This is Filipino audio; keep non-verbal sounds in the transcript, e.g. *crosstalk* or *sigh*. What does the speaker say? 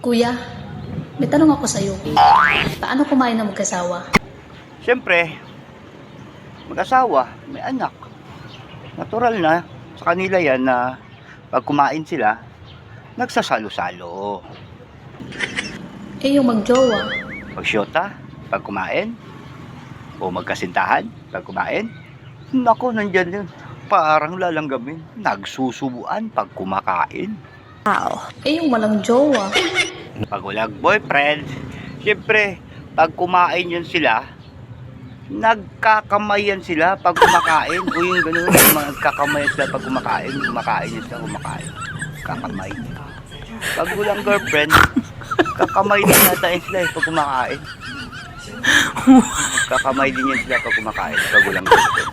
Kuya, may tanong ako sa'yo. Paano kumain ng magkasawa? Siyempre, mag-asawa, may anak. Natural na sa kanila yan na pag kumain sila, nagsasalo-salo. Eh yung magjowa, Pagsyota, pag kumain, o magkasintahan, pag kumain, nako, nandyan yun. Parang lalanggamin, nagsusubuan pag kumakain. eh yung walang jowa, Pag walang boyfriend, siyempre, pag kumain yun sila, nagkakamayan sila pag kumakain. O yung ganun, magkakamayan sila pag kumakain. Kumakain yun sila, kumakain. Kakamay. Pag walang girlfriend, kakamay din yata yun sila eh, pag kumakain. *laughs* Kakamay din yan sila pag kumakain, pag walang girlfriend.